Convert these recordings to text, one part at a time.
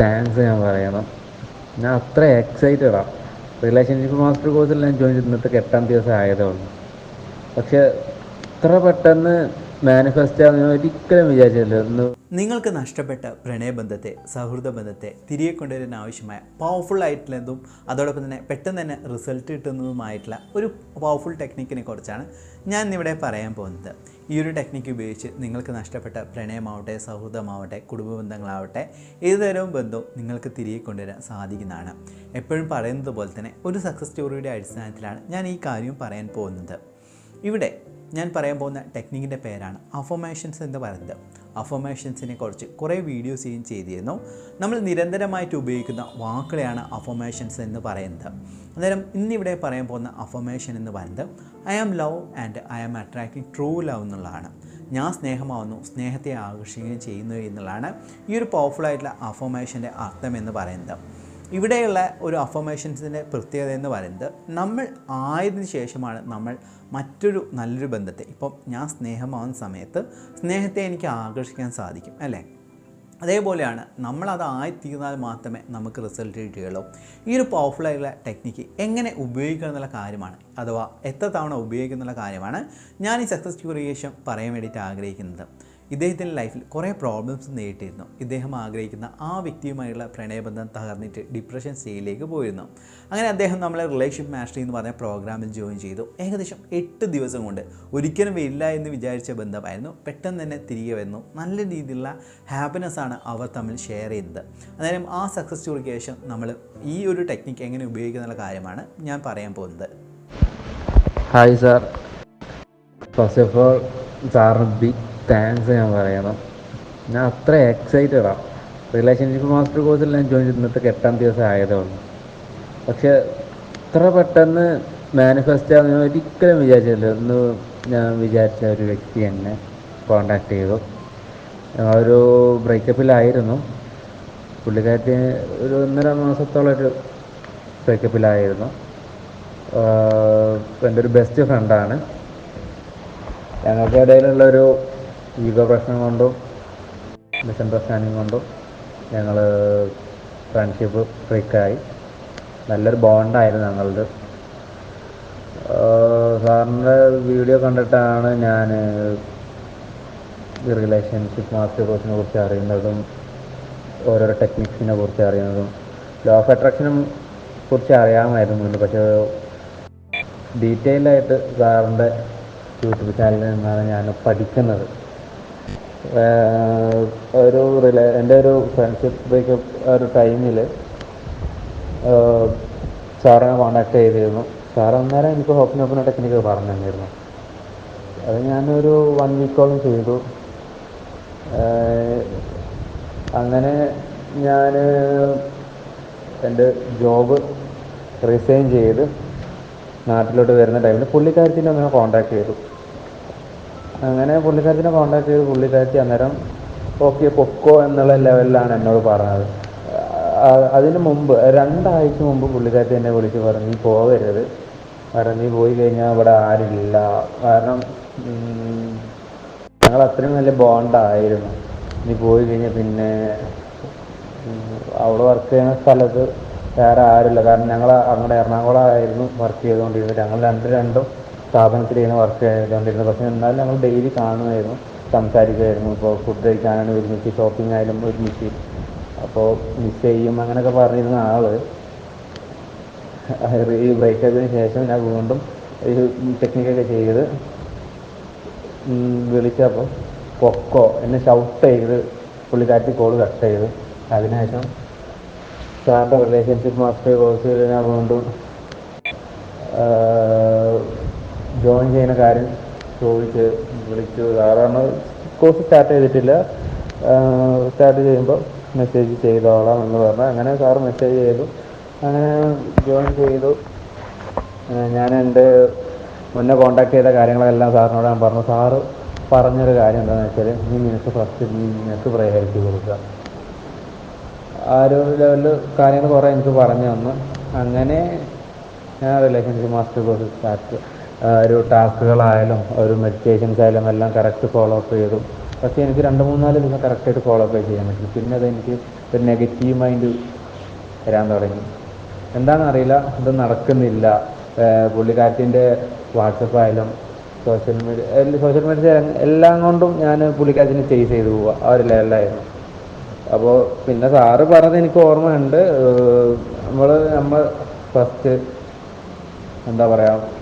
Thanks ഞാൻ പറയണം. ഞാൻ അത്ര എക്സൈറ്റഡാണ് റിലേഷൻഷിപ്പ് മാസ്റ്റർ കോഴ്സിൽ ഞാൻ ജോയിൻ ചെയ്തിട്ട് എട്ടാം ദിവസം ആയതേ ഉള്ളൂ. പക്ഷേ ഇത്ര പെട്ടെന്ന് നിങ്ങൾക്ക് നഷ്ടപ്പെട്ട പ്രണയബന്ധത്തെ സൗഹൃദ ബന്ധത്തെ തിരികെ കൊണ്ടുവരാൻ ആവശ്യമായ പവർഫുൾ ആയിട്ടുള്ളതും അതോടൊപ്പം തന്നെ പെട്ടെന്ന് തന്നെ റിസൾട്ട് കിട്ടുന്നതുമായിട്ടുള്ള ഒരു പവർഫുൾ ടെക്നിക്കിനെ കുറിച്ചാണ് ഞാൻ ഇന്നിവിടെ പറയാൻ പോകുന്നത്. ഈ ഒരു ടെക്നിക്ക് ഉപയോഗിച്ച് നിങ്ങൾക്ക് നഷ്ടപ്പെട്ട പ്രണയമാവട്ടെ സൗഹൃദമാവട്ടെ കുടുംബ ബന്ധങ്ങളാവട്ടെ ഏതുതരവും ബന്ധവും നിങ്ങൾക്ക് തിരികെ കൊണ്ടുവരാൻ സാധിക്കുന്നതാണ്. എപ്പോഴും പറയുന്നത് പോലെ തന്നെ ഒരു സക്സസ് സ്റ്റോറിയുടെ അടിസ്ഥാനത്തിലാണ് ഞാൻ ഈ കാര്യം പറയാൻ പോകുന്നത്. ഇവിടെ ഞാൻ പറയാൻ പോകുന്ന ടെക്നിക്കിന്റെ പേരാണ് അഫോമേഷൻസ് എന്ന് പറയുന്നത്. അഫോമേഷൻസിനെ കുറിച്ച് കുറേ വീഡിയോസ് ഞാൻ ചെയ്തിരുന്നു. നമ്മൾ നിരന്തരമായിട്ട് ഉപയോഗിക്കുന്ന വാക്കുകളെയാണ് അഫോമേഷൻസ് എന്ന് പറയുന്നത്. അന്നേരം ഇന്നിവിടെ പറയാൻ പോകുന്ന അഫോമേഷൻ എന്ന് പറയുന്നത് I am love and I am attracting true love എന്നുള്ളതാണ്. ഞാൻ സ്നേഹമാവുന്നു സ്നേഹത്തെ ആകർഷിക്കുകയും ചെയ്യുന്നു എന്നുള്ളതാണ് ഈ ഒരു പവർഫുൾ ആയിട്ടുള്ള അഫോമേഷന്റെ അർത്ഥം എന്ന് പറയുന്നത്. ഇവിടെയുള്ള ഒരു അഫർമേഷൻസിന്റെ പ്രത്യേകത എന്ന് പറയുന്നത് നമ്മൾ ആയതിനു ശേഷമാണ് നമ്മൾ മറ്റൊരു നല്ലൊരു ബന്ധത്തെ ഇപ്പം ഞാൻ സ്നേഹമാവുന്ന സമയത്ത് സ്നേഹത്തെ എനിക്ക് ആകർഷിക്കാൻ സാധിക്കും അല്ലേ? അതേപോലെയാണ് നമ്മളത് ആയിത്തീർന്നാൽ മാത്രമേ നമുക്ക് റിസൾട്ട് കിട്ടുകയുള്ളൂ. ഈ ഒരു പവർഫുൾ ആയിട്ടുള്ള ടെക്നിക്ക് എങ്ങനെ ഉപയോഗിക്കുക എന്നുള്ള കാര്യമാണ് അഥവാ എത്ര തവണ ഉപയോഗിക്കുക എന്നുള്ള കാര്യമാണ് ഞാൻ ഈ സക്സസ് ക്യൂറിയേഷൻ പറയാൻ വേണ്ടിയിട്ട് ആഗ്രഹിക്കുന്നത്. ഇദ്ദേഹത്തിന്റെ ലൈഫിൽ കുറേ പ്രോബ്ലംസ് നേരിട്ടിരുന്നു. ഇദ്ദേഹം ആഗ്രഹിക്കുന്ന ആ വ്യക്തിയുമായുള്ള പ്രണയബന്ധം തകർന്നിട്ട് ഡിപ്രഷൻ സ്റ്റേജിലേക്ക് പോയിരുന്നു. അങ്ങനെ അദ്ദേഹം നമ്മളെ റിലേഷൻഷിപ്പ് മാസ്റ്ററി എന്ന് പറഞ്ഞ പ്രോഗ്രാമിൽ ജോയിൻ ചെയ്തു. ഏകദേശം എട്ട് ദിവസം കൊണ്ട് ഒരിക്കലും വരില്ല എന്ന് വിചാരിച്ച ബന്ധമായിരുന്നു. പെട്ടെന്ന് തന്നെ തിരികെ വന്നു. നല്ല രീതിയിലുള്ള ഹാപ്പിനെസ് ആണ് അവർ തമ്മിൽ ഷെയർ ചെയ്യുന്നത് അന്നേരം ആ സക്സസ് സ്റ്റോറിക്ക് ശേഷം നമ്മൾ ഈ ഒരു ടെക്നിക്ക് എങ്ങനെ ഉപയോഗിക്കുന്ന കാര്യമാണ് ഞാൻ പറയാൻ പോകുന്നത്. Hi sir first of all സാറിന് ബിഗ് താങ്ക്സ് ഞാൻ പറയണം. ഞാൻ അത്ര എക്സൈറ്റഡാണ് റിലേഷൻഷിപ്പ് മാസ്റ്റർ കോഴ്സിൽ ഞാൻ ജോയിൻ ചെയ്തിട്ട് എട്ടാം ദിവസം ആയതേ ഉള്ളൂ. പക്ഷെ ഇത്ര പെട്ടെന്ന് മാനിഫെസ്റ്റ് ആകുന്ന ഞാൻ ഒരിക്കലും വിചാരിച്ചില്ല ഒന്ന് ഞാൻ വിചാരിച്ച ഒരു വ്യക്തി എന്നെ കോണ്ടാക്ട് ചെയ്തു. ഒരു ബ്രേക്കപ്പിലായിരുന്നു പുള്ളിക്കാരത്തി ഒരു ഒന്നര മാസത്തോളം ഒരു ബ്രേക്കപ്പിലായിരുന്നു എന്റെ ഒരു ബെസ്റ്റ് ഫ്രണ്ടാണ് ഞങ്ങൾക്ക് ഇടയിലുള്ളൊരു ഈഗോ പ്രശ്നം കൊണ്ടും മിസ്അണ്ടർസ്റ്റാൻഡിങ് കൊണ്ടും ഞങ്ങൾ ഫ്രണ്ട്ഷിപ്പ് ബ്രേക്കായി നല്ലൊരു ബോണ്ടായിരുന്നു ഞങ്ങളുടെ. സാറിന്റെ വീഡിയോ കണ്ടിട്ടാണ് ഞാൻ ഈ റിലേഷൻഷിപ്പ് മാസ്റ്റർ കോഴ്സിനെ കുറിച്ച് അറിയുന്നതും ഓരോരോ ടെക്നിക്സിനെ കുറിച്ച് അറിയുന്നതും ലോ ഓഫ് അട്രാക്ഷനും കുറിച്ച് അറിയാമായിരുന്നു പക്ഷേ ഡീറ്റെയിൽഡായിട്ട് സാറിന്റെ യൂട്യൂബ് ചാനലിൽ നിന്നാണ് ഞാൻ പഠിക്കുന്നത്. ഒരു റിലേ എന്റെ ഒരു ഫ്രണ്ട്ഷിപ്പ് ബ്രേക്കപ്പ് ഒരു ടൈമിൽ സാറിനെ കോണ്ടാക്ട് ചെയ്തിരുന്നു. സാർ അന്നേരം എനിക്ക് ഹോപ്പിൻ ഓപ്പൺ ടെക്നിക്ക് പറഞ്ഞു തന്നിരുന്നു. അത് ഞാനൊരു വൺ വീക്കോളം ചെയ്തു. അങ്ങനെ ഞാൻ എന്റെ ജോബ് റിസൈൻ ചെയ്ത് നാട്ടിലോട്ട് വരുന്ന ടൈമിൽ പുള്ളിക്കാരത്തിന്റെ അങ്ങനെ കോണ്ടാക്ട് ചെയ്തു. അങ്ങനെ പുള്ളിക്കാരത്തിനെ കോണ്ടാക്ട് ചെയ്ത് പുള്ളിക്കാരത്തി അന്നേരം ഓക്കെ പൊക്കോ എന്നുള്ള ലെവലിലാണ് എന്നോട് പറഞ്ഞത്. അതിന് മുമ്പ് രണ്ടാഴ്ച മുമ്പ് പുള്ളിക്കാരത്തി എന്നെ വിളിച്ച് പറഞ്ഞു നീ പോകരുത് കാരണം നീ പോയി കഴിഞ്ഞാൽ ഇവിടെ ആരില്ല കാരണം ഞങ്ങൾ അത്രയും നല്ല ബോണ്ടായിരുന്നു നീ പോയി കഴിഞ്ഞാൽ പിന്നെ അവിടെ വർക്ക് ചെയ്യുന്ന സ്ഥലത്ത് വേറെ ആരുമില്ല. കാരണം ഞങ്ങൾ അങ്ങോട്ട് എറണാകുളം ആയിരുന്നു വർക്ക് ചെയ്തുകൊണ്ടിരുന്നത്. ഞങ്ങൾ രണ്ട് രണ്ടും സ്ഥാപനത്തിലായിരുന്നു വർക്ക് ചെയ്തുകൊണ്ടിരുന്നത്. പക്ഷേ എന്നാലും ഞങ്ങൾ ഡെയിലി കാണുമായിരുന്നു സംസാരിക്കുമായിരുന്നു. ഇപ്പോൾ ഫുഡ് കഴിക്കാനാണ് ഒരുമിച്ച് ഷോപ്പിംഗ് ആയാലും ഒരുമിച്ച്. അപ്പോൾ മിസ് ചെയ്യും അങ്ങനെയൊക്കെ പറഞ്ഞിരുന്ന ആൾ ഈ ബ്രേക്കപ്പിന് ശേഷം ഞാൻ വീണ്ടും ഒരു ടെക്നിക്കൊക്കെ ചെയ്ത് വിളിച്ചപ്പോൾ കൊക്കോ എന്നെ ഷൗട്ട് ചെയ്ത് പുള്ളിക്കാരത്തി കോൾ കട്ട് ചെയ്ത്. അതിനുശേഷം സാറിന്റെ റിലേഷൻഷിപ്പ് മാസ്റ്റർ കോഴ്സിൽ ഞാൻ വീണ്ടും ജോയിൻ ചെയ്യുന്ന കാര്യം ചോദിച്ച് വിളിച്ചു സാറാണ് കോഴ്സ് സ്റ്റാർട്ട് ചെയ്തിട്ടില്ല. സ്റ്റാർട്ട് ചെയ്യുമ്പോൾ മെസ്സേജ് ചെയ്തോളാം എന്ന് പറഞ്ഞു. അങ്ങനെ സാറ് മെസ്സേജ് ചെയ്തു. അങ്ങനെ ജോയിൻ ചെയ്തു. ഞാൻ എന്റെ മുന്നേ കോണ്ടാക്ട് ചെയ്ത കാര്യങ്ങളെല്ലാം സാറിനോട് ഞാൻ പറഞ്ഞു. സാറ് പറഞ്ഞൊരു കാര്യം എന്താണെന്ന് വെച്ചാൽ നീ നിനക്ക് ഫസ്റ്റ് നിനക്ക് പ്രയോറിറ്റി കൊടുക്കുക ആ ഒരു ലെവലിൽ കാര്യങ്ങൾ കുറേ എനിക്ക് പറഞ്ഞു തന്നു. അങ്ങനെ ഞാൻ റിലേഷൻഷിപ്പ് മാസ്റ്റർ കോഴ്സ് സ്റ്റാർട്ട് ഒരു ടാസ്കുകളായാലും ഒരു മെഡിറ്റേഷൻസ് ആയാലും എല്ലാം കറക്റ്റ് ഫോളോ അപ്പ് ചെയ്തു. പക്ഷേ എനിക്ക് രണ്ട് മൂന്നാൽ ദിവസം കറക്റ്റായിട്ട് ഫോളോ അപ്പ് ചെയ്യാൻ പറ്റും പിന്നെ അത് എനിക്ക് ഒരു നെഗറ്റീവ് മൈൻഡ് വരാൻ തുടങ്ങി. എന്താണെന്ന് അറിയില്ല ഇത് നടക്കുന്നില്ല. പുള്ളിക്കാറ്റിന്റെ വാട്സപ്പ് ആയാലും സോഷ്യൽ മീഡിയ സോഷ്യൽ മീഡിയ എല്ലാം കൊണ്ടും ഞാൻ പുള്ളിക്കാരത്തിനെ ചേസ് ചെയ്തു പോവുക ആ ഒരു ലെവലായിരുന്നു അപ്പോൾ പിന്നെ സാറ് പറഞ്ഞത് എനിക്ക് ഓർമ്മയുണ്ട്. നമ്മൾ നമ്മൾ ഫസ്റ്റ് എന്താ പറയുക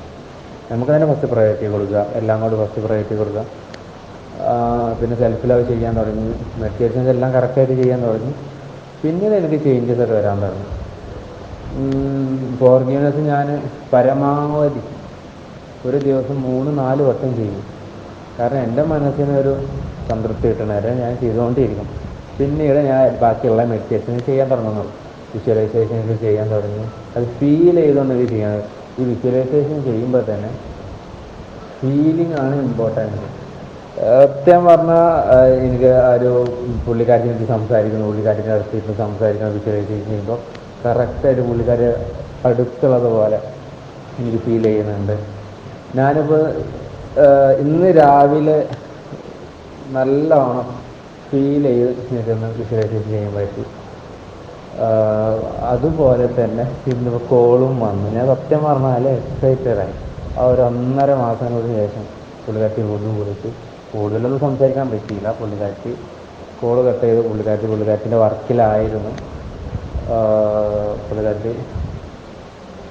നമുക്ക് തന്നെ ഫസ്റ്റ് പ്രയോറിറ്റി കൊടുക്കുക. എല്ലാം കൂടി ഫസ്റ്റ് പ്രയോറിറ്റി കൊടുക്കുക. പിന്നെ സെൽഫ് ലവ് ചെയ്യാൻ തുടങ്ങി. മെഡിറ്റേഷൻസ് എല്ലാം കറക്റ്റായിട്ട് ചെയ്യാൻ തുടങ്ങി. പിന്നീട് എനിക്ക് ചേഞ്ചസ് ഒക്കെ വരാൻ തുടങ്ങി. ഫോർഗീവ്നെസ് ഞാൻ പരമാവധി ഒരു ദിവസം മൂന്ന് നാല് വട്ടം ചെയ്യും. കാരണം എന്റെ മനസ്സിന് ഒരു സംതൃപ്തി കിട്ടണ. വരെ ഞാൻ ചെയ്തുകൊണ്ടിരിക്കും. പിന്നീട് ഞാൻ ബാക്കിയുള്ള മെഡിറ്റേഷൻ ചെയ്യാൻ തുടങ്ങുന്നു. വിഷ്വലൈസേഷൻ ചെയ്യാൻ തുടങ്ങി. അത് ഫീൽ ചെയ്തുകൊണ്ട് ഇത് ചെയ്യണം ഈ വിഷ്വലൈസേഷൻ ചെയ്യുമ്പോൾ തന്നെ ഫീലിംഗ് ആണ് ഇമ്പോർട്ടന്റ് സത്യം പറഞ്ഞാൽ എനിക്ക് ഒരു പുള്ളിക്കാരത്തി എനിക്ക് സംസാരിക്കുന്നു പുള്ളിക്കാരത്തിന്റെ അടുത്ത് ഇരുന്ന് സംസാരിക്കുന്ന വിഷ്വലൈസേഷൻ ചെയ്യുമ്പോൾ കറക്റ്റായിട്ട് പുള്ളിക്കാർ അടുത്തുള്ളത് പോലെ എനിക്ക് ഫീൽ ചെയ്യുന്നുണ്ട്. ഞാനിപ്പോൾ ഇന്ന് രാവിലെ നല്ലോണം ഫീൽ ചെയ്ത് നിൽക്കുന്ന വിഷ്വലൈസേഷൻ ചെയ്യുമ്പോഴേക്ക് അതുപോലെ തന്നെ ഇന്ന് കോളും വന്നു. ഞാൻ സത്യം പറഞ്ഞാൽ എക്സൈറ്റഡ് ആയി. ആ ഒരു ഒന്നര മാസങ്ങൾക്ക് ശേഷം പുള്ളിക്കാരത്തി വീണ്ടും വിളിച്ച്. കൂടുതലൊന്നും സംസാരിക്കാൻ പറ്റിയില്ല. പുള്ളിക്കാരത്തി കോൾ കട്ട് ചെയ്ത്. പുള്ളിക്കാരത്തി പുള്ളിക്കാരത്തിന്റെ വർക്കിലായിരുന്നു. പുള്ളിക്കാരത്തി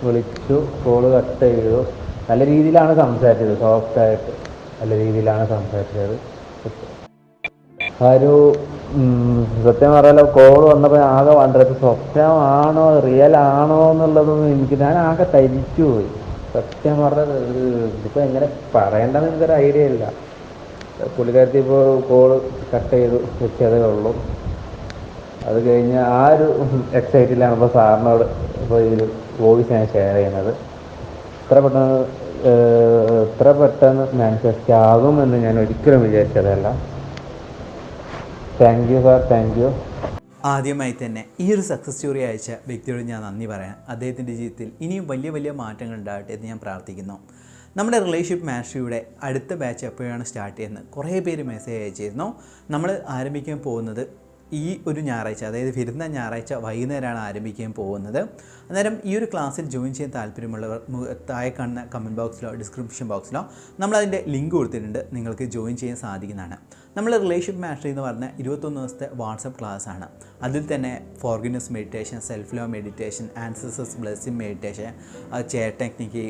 വിളിച്ചു കോൾ കട്ട് ചെയ്തു. നല്ല രീതിയിലാണ് സംസാരിച്ചത് സോഫ്റ്റായിട്ട് നല്ല രീതിയിലാണ് സംസാരിച്ചത്. ആ ഒരു സത്യം പറയാലോ കോൾ വന്നപ്പോൾ ആകെ വണ്ടത് സ്വപ്നമാണോ റിയൽ ആണോ എന്നുള്ളതൊന്നും എനിക്ക് ഞാൻ ആകെ തരിച്ചു പോയി. സത്യം പറഞ്ഞത് ഇതിപ്പോൾ എങ്ങനെ പറയേണ്ടെന്ന് എനിക്കൊരു ഐഡിയ ഇല്ല. പുള്ളിക്കാരത്തി ഇപ്പോൾ കോൾ കട്ട് ചെയ്ത് വെച്ചതേ ഉള്ളൂ. അത് കഴിഞ്ഞ് ആ ഒരു എക്സൈറ്റിലാണ് ഇപ്പോൾ സാറിനോട് ഇപ്പോൾ ഇതിൽ വോയിസ് ഞാൻ ഷെയർ ചെയ്യുന്നത്. ഇത്ര പെട്ടെന്ന് എത്ര പെട്ടെന്ന് മാനിഫെസ്റ്റ് ആകുമെന്ന് ഞാൻ ഒരിക്കലും വിചാരിച്ചതല്ല. Thank you sir thank you ആദ്യമായി തന്നെ ഈ ഒരു സക്സസ് സ്റ്റോറി അയച്ച വ്യക്തിയോട് ഞാൻ നന്ദി പറയാം. അദ്ദേഹത്തിന്റെ ജീവിതത്തിൽ ഇനിയും വലിയ വലിയ മാറ്റങ്ങൾ ഉണ്ടാകട്ടെ എന്ന് ഞാൻ പ്രാർത്ഥിക്കുന്നു. നമ്മുടെ റിലേഷൻഷിപ്പ് മാസ്റ്ററിയുടെ അടുത്ത ബാച്ച് എപ്പോഴാണ് സ്റ്റാർട്ട് ചെയ്യുന്നത്? കുറേ പേര് മെസ്സേജ് അയച്ചിരുന്നു. നമ്മൾ ആരംഭിക്കാൻ പോകുന്നത് ഈ ഒരു ഞായറാഴ്ച അതായത് വരുന്ന ഞായറാഴ്ച വൈകുന്നേരമാണ് ആരംഭിക്കാൻ പോകുന്നത്. അന്നേരം ഈ ഒരു ക്ലാസ്സിൽ ജോയിൻ ചെയ്യാൻ താല്പര്യമുള്ളവർ താഴെ കാണുന്ന കമന്റ് ബോക്സിലോ ഡിസ്ക്രിപ്ഷൻ ബോക്സിലോ നമ്മളതിന്റെ ലിങ്ക് കൊടുത്തിട്ടുണ്ട്. നിങ്ങൾക്ക് ജോയിൻ ചെയ്യാൻ സാധിക്കുന്നതാണ്. നമ്മൾ റിലേഷൻഷിപ്പ് മാസ്റ്ററി എന്ന് പറഞ്ഞ ഇരുപത്തൊന്ന് ദിവസത്തെ വാട്സപ്പ് ക്ലാസ്സാണ് അതിൽ തന്നെ forgiveness meditation self love meditation ആൻസസസ് blessing meditation chair technique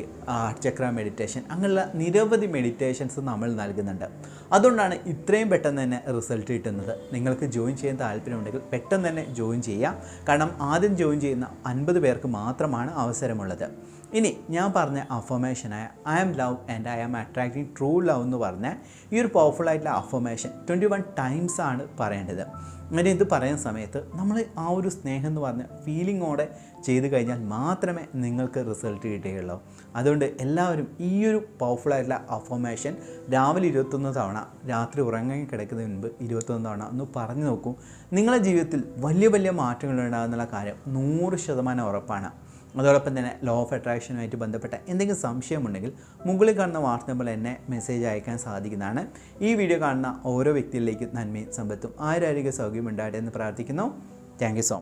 chakra meditation അങ്ങനെയുള്ള നിരവധി മെഡിറ്റേഷൻസ് നമ്മൾ നൽകുന്നുണ്ട്. അതുകൊണ്ടാണ് ഇത്രയും പെട്ടെന്ന് തന്നെ റിസൾട്ട് കിട്ടുന്നത്. നിങ്ങൾക്ക് ജോയിൻ ചെയ്യാൻ താല്പര്യമുണ്ടെങ്കിൽ പെട്ടെന്ന് തന്നെ ജോയിൻ ചെയ്യാം. കാരണം ആദ്യം ജോയിൻ ചെയ്യുന്ന അൻപത് പേർക്ക് മാത്രമാണ് അവസരമുള്ളത്. ഇനി ഞാൻ പറഞ്ഞ അഫർമേഷനായ I am love and I am attracting true love എന്ന് പറഞ്ഞ ഈ ഒരു പവർഫുൾ ആയിട്ടുള്ള അഫർമേഷൻ ട്വന്റി വൺ ടൈംസ് ആണ് പറയേണ്ടത്. അങ്ങനെ ഇത് പറയുന്ന സമയത്ത് നമ്മൾ ആ ഒരു സ്നേഹം എന്ന് പറഞ്ഞ ഫീലിങ്ങോടെ ചെയ്തു കഴിഞ്ഞാൽ മാത്രമേ നിങ്ങൾക്ക് റിസൾട്ട് കിട്ടുകയുള്ളൂ. അതുകൊണ്ട് എല്ലാവരും ഈ ഒരു പവർഫുൾ ആയിട്ടുള്ള അഫർമേഷൻ രാവിലെ ഇരുപത്തൊന്ന് തവണ രാത്രി ഉറങ്ങാൻ കിടക്കുന്നതിന് മുൻപ് ഇരുപത്തൊന്ന് തവണ ഒന്ന് പറഞ്ഞു നോക്കൂ. നിങ്ങളുടെ ജീവിതത്തിൽ വലിയ വലിയ മാറ്റങ്ങൾ ഉണ്ടാകുന്നുള്ള കാര്യം നൂറ് ശതമാനം ഉറപ്പാണ്. അതോടൊപ്പം തന്നെ ലോ ഓഫ് അട്രാക്ഷനുമായിട്ട് ബന്ധപ്പെട്ട എന്തെങ്കിലും സംശയമുണ്ടെങ്കിൽ മുകളിൽ കാണുന്ന വാട്സ് നമ്പറിൽ എന്നെ മെസ്സേജ് അയക്കാൻ സാധിക്കുന്നതാണ്. ഈ വീഡിയോ കാണുന്ന ഓരോ വ്യക്തിയിലേക്കും നന്മയും സമ്പത്തും ആരോഗ്യ സൗകര്യം ഉണ്ടാകട്ടെ എന്ന് പ്രാർത്ഥിക്കുന്നു. Thank so